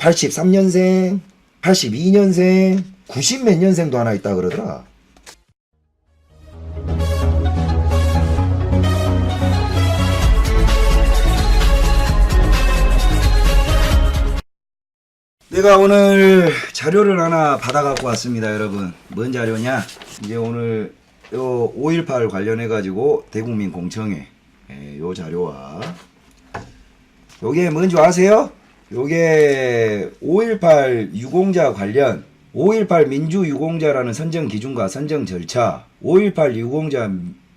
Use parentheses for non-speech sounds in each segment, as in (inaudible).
83년생, 82년생, 90 몇 년생도 하나 있다 그러더라. 내가 오늘 자료를 하나 받아갖고 왔습니다, 여러분. 뭔 자료냐? 이제 오늘 요 5.18 관련해가지고 대국민 공청회 예, 요 자료와 요게 뭔지 아세요? 요게 5.18 유공자 관련 5.18 민주 유공자라는 선정 기준과 선정 절차 5.18 유공자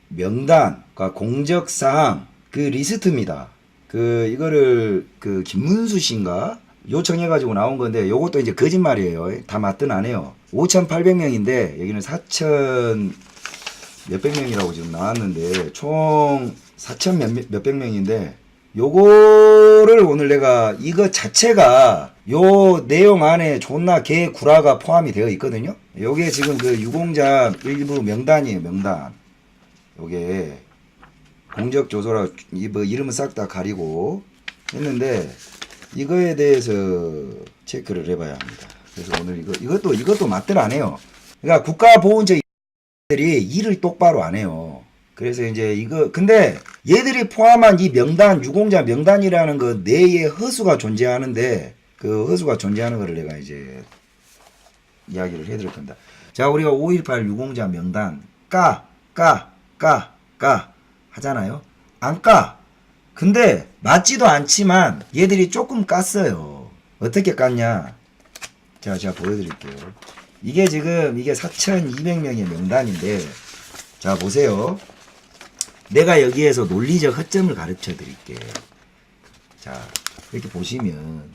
명단과 공적 사항 그 리스트입니다. 그 이거를 그 김문수 씨인가 요청해 가지고 나온 건데 요것도 이제 거짓말이에요. 다 맞든 안 해요. 5,800명인데 여기는 4,000 몇백 명이라고 지금 나왔는데 총 4천 몇, 몇백 명인데 요거를 오늘 내가 이거 자체가 요 내용 안에 존나 개 구라가 포함이 되어 있거든요. 요게 지금 그 유공자 일부 명단이에요, 명단. 요게 공적 조서라 이뭐 이름은 싹 다 가리고 했는데 이거에 대해서 체크를 해봐야 합니다. 그래서 오늘 이거 이것도 이것도 맞들 안 해요. 그러니까 국가보훈처 들이 일을 똑바로 안 해요. 그래서 이제 이거 근데 얘들이 포함한 이 명단 유공자 명단이라는 그 내에 허수가 존재하는데 그 허수가 존재하는 거를 내가 이제 이야기를 해드릴 겁니다. 자 우리가 5.18 유공자 명단 까 까 까 까 하잖아요. 안 까. 근데 맞지도 않지만 얘들이 조금 깠어요. 어떻게 깠냐? 자 제가 보여드릴게요. 이게 지금 이게 4,200명의 명단인데 자 보세요. 내가 여기에서 논리적 허점을 가르쳐 드릴게. 자 이렇게 보시면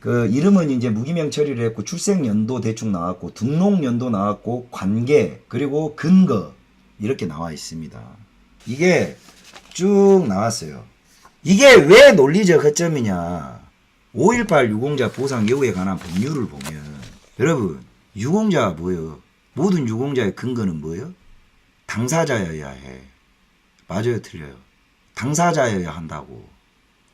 그 이름은 이제 무기명 처리를 했고 출생 연도 대충 나왔고 등록 연도 나왔고 관계 그리고 근거 이렇게 나와 있습니다. 이게 쭉 나왔어요. 이게 왜 논리적 허점이냐? 5.18 유공자 보상 여부에 관한 법률을 보면 여러분 유공자가 뭐예요? 모든 유공자의 근거는 뭐예요? 당사자여야 해. 맞아요, 틀려요. 당사자여야 한다고.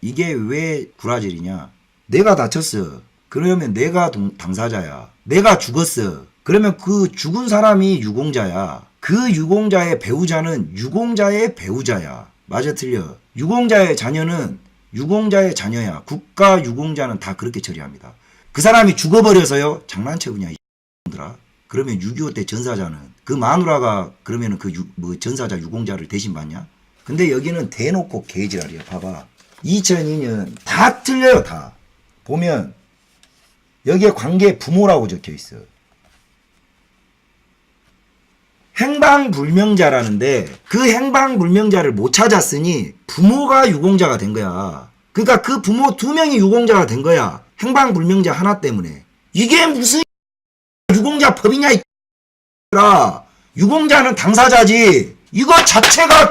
이게 왜 구라질이냐? 내가 다쳤어. 그러면 내가 동- 당사자야. 내가 죽었어. 그러면 그 죽은 사람이 유공자야. 그 유공자의 배우자는 유공자의 배우자야. 맞아, 틀려. 유공자의 자녀는 유공자의 자녀야. 국가 유공자는 다 그렇게 처리합니다. 그 사람이 죽어버려서요? 장난쳐보냐, 이 들아 그러면 6.25 때 전사자는 그 마누라가 그러면은 그 유- 뭐 전사자 유공자를 대신 받냐? 근데 여기는 대놓고 개지랄이야. 봐봐. 2002년 다 틀려요, 다. 보면 여기에 관계 부모라고 적혀 있어. 행방불명자라는데 그 행방불명자를 못 찾았으니 부모가 유공자가 된 거야. 그러니까 그 부모 두 명이 유공자가 된 거야. 행방불명자 하나 때문에. 이게 무슨 유공자 법이냐 이라 유공자는 당사자지. 이거 자체가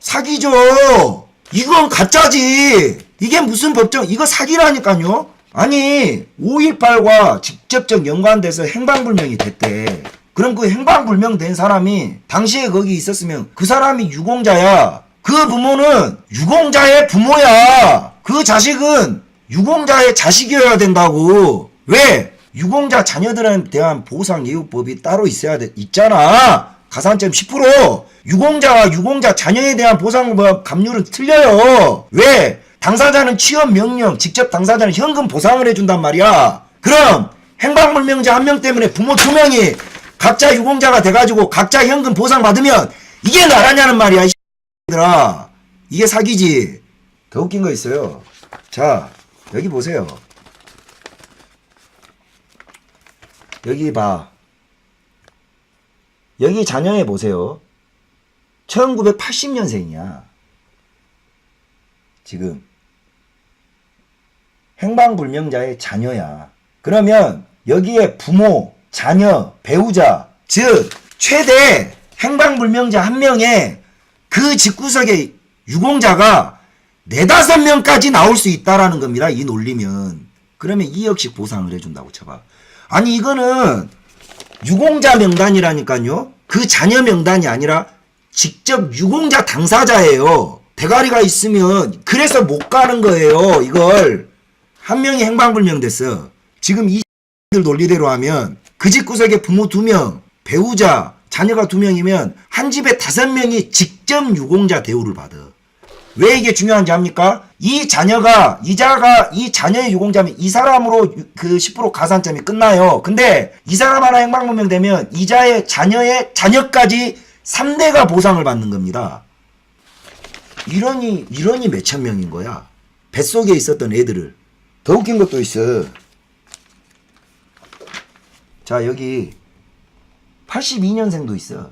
사기죠. 이건 가짜지. 이게 무슨 법정, 이거 사기라니까요. 아니, 5.18과 직접적 연관돼서 행방불명이 됐대. 그럼 그 행방불명 된 사람이 당시에 거기 있었으면 그 사람이 유공자야. 그 부모는 유공자의 부모야. 그 자식은 유공자의 자식이어야 된다고. 왜? 유공자 자녀들에 대한 보상 예우법이 따로 있어야 돼. 있잖아. 가산점 10%. 유공자와 유공자 자녀에 대한 보상법 감률은 틀려요. 왜? 당사자는 취업 명령, 직접 당사자는 현금 보상을 해준단 말이야. 그럼 행방불명자 한 명 때문에 부모 두 명이 각자 유공자가 돼가지고 각자 현금 보상 받으면 이게 나라냐는 말이야. 이 들아 이게 사기지. 더 웃긴 거 있어요. 자 여기 보세요. 여기 봐. 여기 자녀에 보세요. 1980년생이야. 지금. 행방불명자의 자녀야. 그러면 여기에 부모, 자녀, 배우자, 즉, 최대 행방불명자 한 명에 그 집구석에 유공자가 네다섯 명까지 나올 수 있다라는 겁니다. 이 논리면. 그러면 2억씩 보상을 해준다고 쳐봐. 아니, 이거는 유공자 명단이라니까요. 그 자녀 명단이 아니라 직접 유공자 당사자예요. 대가리가 있으면 그래서 못 가는 거예요. 이걸 한 명이 행방불명 됐어. 지금 이들 논리대로 하면 그 집 구석에 부모 두 명, 배우자, 자녀가 두 명이면 한 집에 다섯 명이 직접 유공자 대우를 받아. 왜 이게 중요한지 압니까? 이 자녀가 이자가 이 자녀의 유공자면 이 사람으로 유- 그10% 가산점이 끝나요. 근데 이 사람 하나 행방불명 되면 이자의 자녀의 자녀까지 3대가 보상을 받는 겁니다. 이런이 이런이 몇천 명인 거야. 뱃속에 있었던 애들을. 더 웃긴 것도 있어. 자, 여기 82년생도 있어.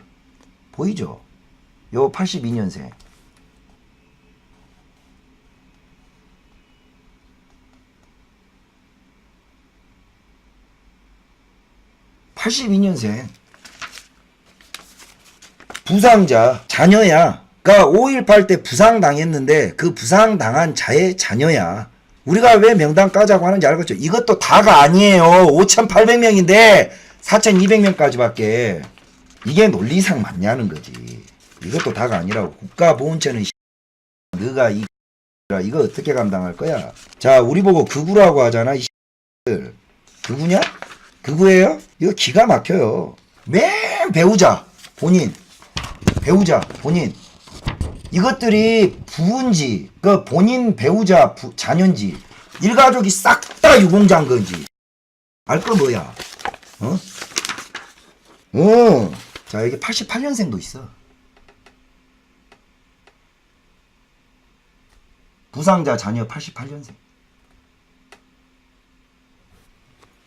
보이죠? 요 82년생. (82년생) 부상자 자녀야 그러니까 5.18 때 부상 당했는데 그 부상 당한 자의 자녀야. 우리가 왜 명단 까자고 하는지 알겠죠? 이것도 다가 아니에요. 5,800명인데 4,200명까지밖에. 이게 논리상 맞냐는 거지. 이것도 다가 아니라고. 국가보훈처는 너가 이 이거 어떻게 감당할 거야? 자 우리 보고 극우라고 하잖아 이 극우냐 극우예요? 이거 기가 막혀요. 맨 배우자 본인. 배우자 본인. 이것들이 부인지 그 본인 배우자 부, 자녀인지 일가족이 싹 다 유공자인 건지. 알 거 뭐야? 어? 어. 자 여기 88년생도 있어. 부상자 자녀 88년생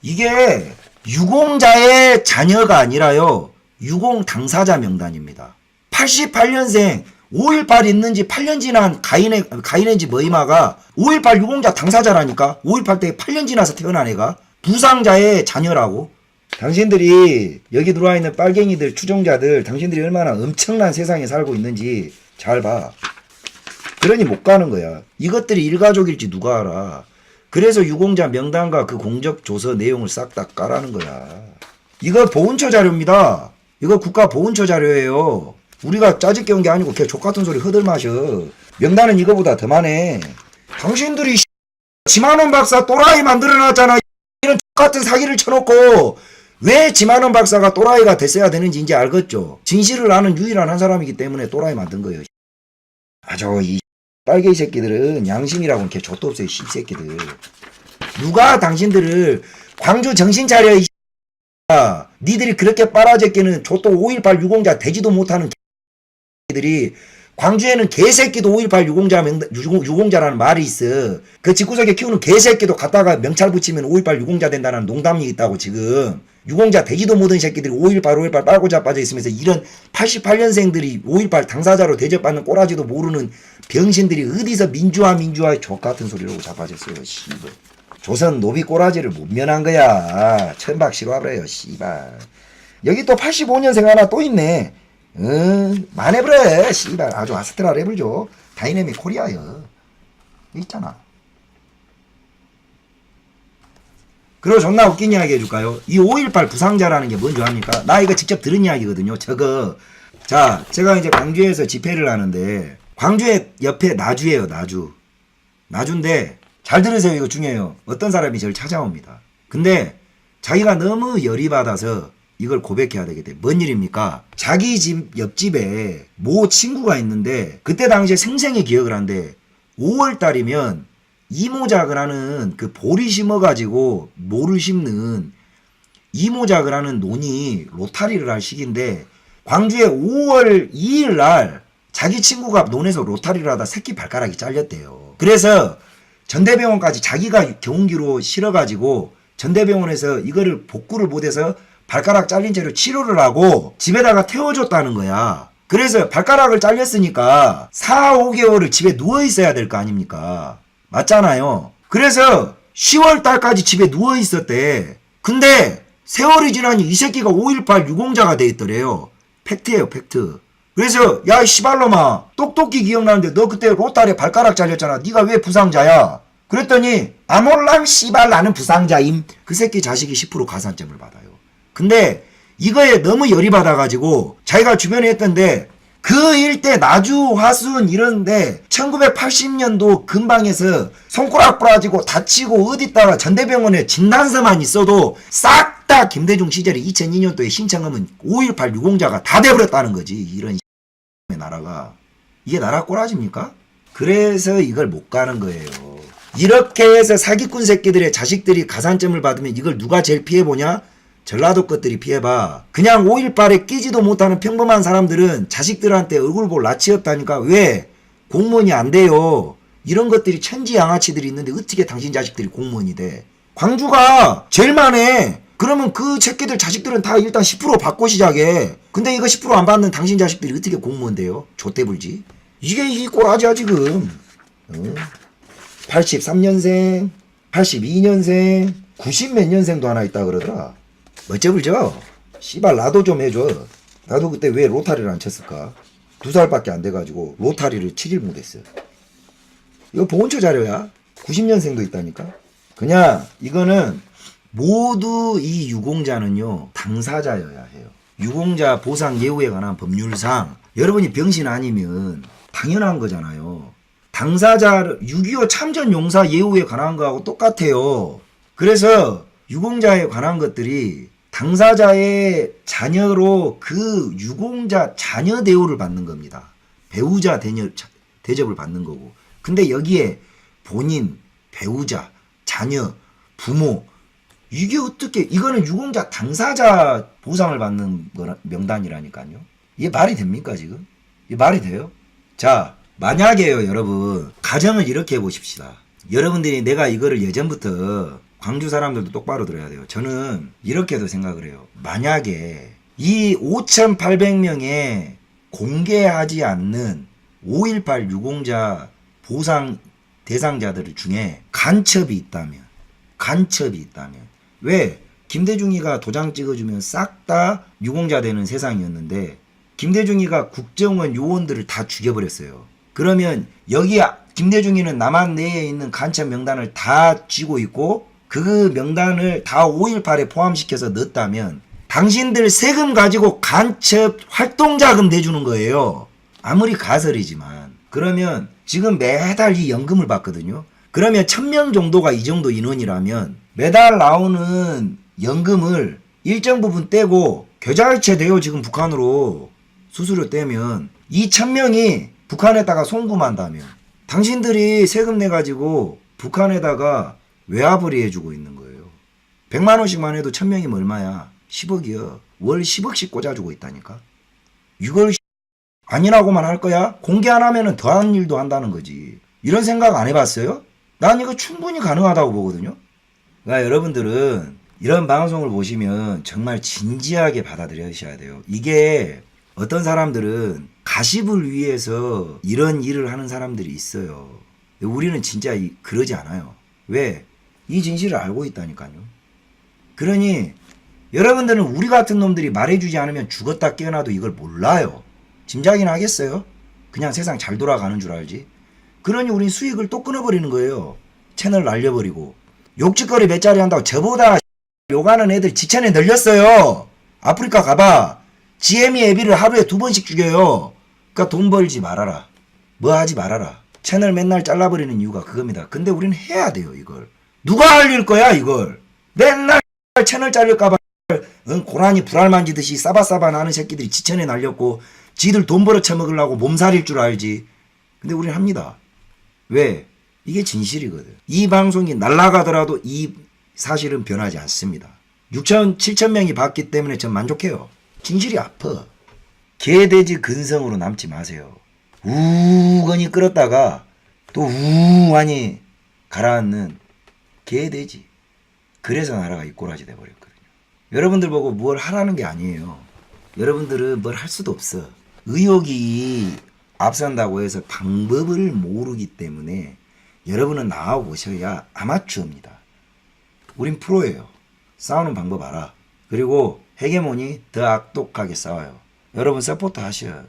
이게 유공자의 자녀가 아니라요 유공 당사자 명단입니다 88년생 5.18 있는지 8년 지난 가인의, 가인인지 뭐이마가 5.18 유공자 당사자라니까 5.18 때 8년 지나서 태어난 애가 부상자의 자녀라고 당신들이 여기 들어와 있는 빨갱이들 추종자들 당신들이 얼마나 엄청난 세상에 살고 있는지 잘 봐. 그러니 못 가는 거야. 이것들이 일가족일지 누가 알아. 그래서 유공자 명단과 그 공적 조서 내용을 싹 다 까라는 거야. 이거 보훈처 자료입니다. 이거 국가 보훈처 자료예요. 우리가 짜집 깨운 게 아니고 걔 족같은 소리 허들 마셔. 명단은 이거보다 더 많네. 당신들이 지만원 박사 또라이 만들어놨잖아. 이런 족같은 사기를 쳐놓고 왜 지만원 박사가 또라이가 됐어야 되는지 이제 알겠죠. 진실을 아는 유일한 한 사람이기 때문에 또라이 만든 거예요. 아저 이 빨개 이 새끼들은 양심이라고는 걔 족도 없어요. 이 새끼들. 누가 당신들을 광주 정신 차려 이 야, 니들이 그렇게 빨아제끼는 저또 5.18 유공자 되지도 못하는 들이 광주에는 개새끼도 5.18 유공자 명, 유공, 유공자라는 말이 있어. 그 집구석에 키우는 개새끼도 갖다가 명찰 붙이면 5.18 유공자 된다는 농담이 있다고 지금. 유공자 되지도 못한 새끼들이 5.18 5.18 빨고 자빠져 있으면서 이런 88년생들이 5.18 당사자로 대접받는 꼬라지도 모르는 병신들이 어디서 민주화 민주화 족같은 소리라고 자빠졌어요. 씨발. 조선 노비 꼬라지를 못 면한 거야. 천박 싫어하래요, 씨발. 여기 또 85년생 하나 또 있네. 응, 만해버려, 씨발. 아주 아스트라 랩을죠. 다이내믹 코리아요. 있잖아. 그리고 존나 웃긴 이야기 해줄까요? 이 5.18 부상자라는 게 뭔지 압니까? 나 이거 직접 들은 이야기거든요. 저거. 자, 제가 이제 광주에서 집회를 하는데, 광주에 옆에 나주예요, 나주. 나주인데, 잘 들으세요. 이거 중요해요. 어떤 사람이 저를 찾아옵니다. 근데 자기가 너무 열이 받아서 이걸 고백해야 되겠대. 뭔 일입니까? 자기 집 옆집에 모 친구가 있는데 그때 당시에 생생히 기억을 한데 5월 달이면 이모작을 하는 그 보리 심어가지고 모를 심는 이모작을 하는 논이 로타리를 할 시기인데 광주에 5월 2일 날 자기 친구가 논에서 로타리를 하다 새끼 발가락이 잘렸대요. 그래서 전대병원까지 자기가 경운기로 실어가지고 전대병원에서 이거를 복구를 못해서 발가락 잘린 채로 치료를 하고 집에다가 태워줬다는 거야. 그래서 발가락을 잘렸으니까 4, 5개월을 집에 누워 있어야 될 거 아닙니까? 맞잖아요. 그래서 10월 달까지 집에 누워 있었대. 근데 세월이 지나니 이 새끼가 5.18 유공자가 돼 있더래요. 팩트예요, 팩트. 그래서 야, 이 씨발놈아. 똑똑히 기억나는데 너 그때 로타리에 발가락 잘렸잖아. 네가 왜 부상자야? 그랬더니 아몰랑 씨발 나는 부상자임. 그 새끼 자식이 10% 가산점을 받아요. 근데 이거에 너무 열이 받아가지고 자기가 주변에 했던데 그 일대 나주 화순 이런데 1980년도 근방에서 손가락 부러지고 다치고 어디다가 전대병원에 진단서만 있어도 싹 다 김대중 시절에 2002년도에 신청하면 5.18 유공자가 다 돼버렸다는 거지 이런 (laughs) 나라가 이게 나라 꼬라집니까? 그래서 이걸 못 가는 거예요. 이렇게 해서 사기꾼 새끼들의 자식들이 가산점을 받으면 이걸 누가 제일 피해보냐? 전라도 것들이 피해봐. 그냥 5.18에 끼지도 못하는 평범한 사람들은 자식들한테 얼굴 볼 낯이 없다니까. 왜? 공무원이 안 돼요. 이런 것들이 천지 양아치들이 있는데 어떻게 당신 자식들이 공무원이 돼? 광주가 제일 많네. 그러면 그 새끼들 자식들은 다 일단 10% 받고 시작해. 근데 이거 10%안 받는 당신 자식들이 어떻게 공무원 돼요? 좆대불지. 이게 이 꼬라지야 지금. 어? 83년생, 82년생, 90 몇 년생도 하나 있다 그러더라. 어째불죠? 씨발 나도 좀 해줘. 나도 그때 왜 로타리를 안 쳤을까? 두 살밖에 안 돼가지고 로타리를 치질 못했어. 이거 보온처 자료야. 90년생도 있다니까. 그냥 이거는 모두 이 유공자는요 당사자여야 해요. 유공자 보상 예우에 관한 법률상 여러분이 병신 아니면 당연한 거잖아요. 당사자 6.25 참전 용사 예우에 관한 거하고 똑같아요. 그래서 유공자에 관한 것들이 당사자의 자녀로 그 유공자 자녀 대우를 받는 겁니다. 배우자 대녀, 대접을 받는 거고. 근데 여기에 본인, 배우자, 자녀, 부모 이게 어떻게 이거는 유공자 당사자 보상을 받는 거라, 명단이라니까요. 이게 말이 됩니까 지금? 이게 말이 돼요? 자 만약에요 여러분 가정을 이렇게 해보십시다. 여러분들이 내가 이거를 예전부터 광주 사람들도 똑바로 들어야 돼요. 저는 이렇게도 생각을 해요. 만약에 이 5,800명의 공개하지 않는 5.18 유공자 보상 대상자들 중에 간첩이 있다면, 간첩이 있다면, 왜 김대중이가 도장 찍어주면 싹 다 유공자 되는 세상이었는데, 김대중이가 국정원 요원들을 다 죽여버렸어요. 그러면 여기 김대중이는 남한 내에 있는 간첩 명단을 다 쥐고 있고 그 명단을 다 5.18에 포함시켜서 넣었다면 당신들 세금 가지고 간첩 활동자금 내주는 거예요. 아무리 가설이지만 그러면 지금 매달 이 연금을 받거든요. 그러면 1000명 정도가 이 정도 인원이라면 매달 나오는 연금을 일정 부분 떼고 계좌이체 돼요 지금 북한으로 수수료 떼면 이 1000명이 북한에다가 송금한다면 당신들이 세금 내가지고 북한에다가 외화벌이 해주고 있는 거예요. 100만 원씩만 해도 1000명이면 얼마야? 10억이요. 월 10억씩 꽂아주고 있다니까. 이걸 아니라고만 할 거야? 공개 안 하면은 더한 일도 한다는 거지. 이런 생각 안 해봤어요? 난 이거 충분히 가능하다고 보거든요. 그러니까 여러분들은 이런 방송을 보시면 정말 진지하게 받아들여셔야 돼요. 이게 어떤 사람들은 가십을 위해서 이런 일을 하는 사람들이 있어요. 우리는 진짜 이- 그러지 않아요. 왜? 이 진실을 알고 있다니까요. 그러니 여러분들은 우리 같은 놈들이 말해주지 않으면 죽었다 깨어나도 이걸 몰라요. 짐작이나 하겠어요? 그냥 세상 잘 돌아가는 줄 알지. 그러니 우린 수익을 또 끊어버리는 거예요. 채널 날려버리고. 욕짓거리 몇 자리 한다고 저보다 욕하는 애들 지천에 늘렸어요. 아프리카 가봐. GM이 애비를 하루에 두 번씩 죽여요. 그러니까 돈 벌지 말아라. 뭐 하지 말아라. 채널 맨날 잘라버리는 이유가 그겁니다. 근데 우리는 해야 돼요, 이걸. 누가 알릴 거야, 이걸. 맨날 채널 잘릴까봐 응, 고라니 불알 만지듯이 싸바싸바 나는 새끼들이 지천에 날렸고 지들 돈 벌어 처먹으려고 몸살일 줄 알지. 근데 우리는 합니다. 왜? 이게 진실이거든. 이 방송이 날아가더라도 이 사실은 변하지 않습니다. 6천, 7천 명이 봤기 때문에 전 만족해요. 진실이 아파. 개돼지 근성으로 남지 마세요. 우건히 끌었다가 또 우하니 가라앉는 개돼지. 그래서 나라가 이 꼬라지 돼버렸거든요. 여러분들 보고 뭘 하라는 게 아니에요. 여러분들은 뭘 할 수도 없어. 의욕이 앞선다고 해서 방법을 모르기 때문에 여러분은 나와 보셔야 아마추어입니다. 우린 프로예요. 싸우는 방법 알아. 그리고 헤게모니 더 악독하게 싸워요. 여러분 서포트 하셔.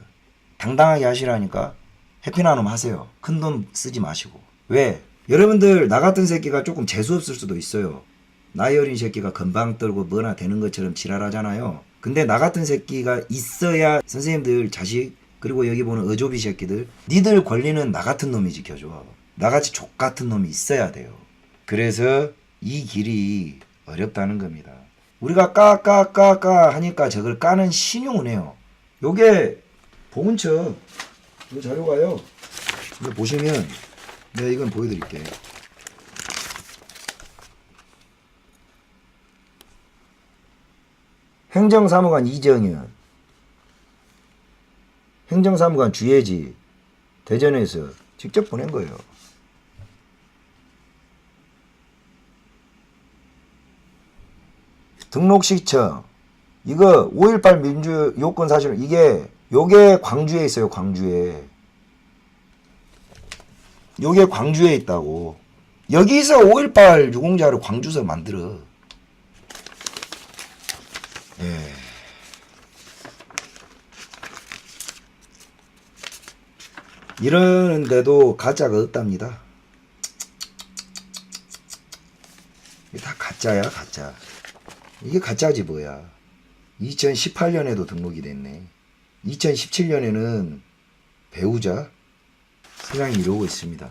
당당하게 하시라니까 해피나눔 하세요. 큰 돈 쓰지 마시고. 왜? 여러분들 나 같은 새끼가 조금 재수없을 수도 있어요. 나이 어린 새끼가 건방 떨고 뭐나 되는 것처럼 지랄하잖아요. 근데 나 같은 새끼가 있어야 선생님들 자식 그리고 여기 보는 어조비 새끼들 니들 권리는 나 같은 놈이 지켜줘. 나같이 족 같은 놈이 있어야 돼요. 그래서 이 길이 어렵다는 겁니다. 우리가 까까까까 하니까 저걸 까는 신용은해요. 요게 보문처. 이 자료가요. 보시면 내가 이건 보여드릴게. 행정사무관 이정현. 행정사무관 주혜지. 대전에서 직접 보낸 거예요. 등록시청. 이거 5.18 민주 요건 사실은 이게 요게 광주에 있어요 광주에 요게 광주에 있다고 여기서 5.18 유공자를 광주서 만들어 예. 이러는데도 가짜가 없답니다. 이게 다 가짜야, 가짜. 이게 가짜지 뭐야. 2018년에도 등록이 됐네. 2017년에는 배우자 세상이 이러고 있습니다.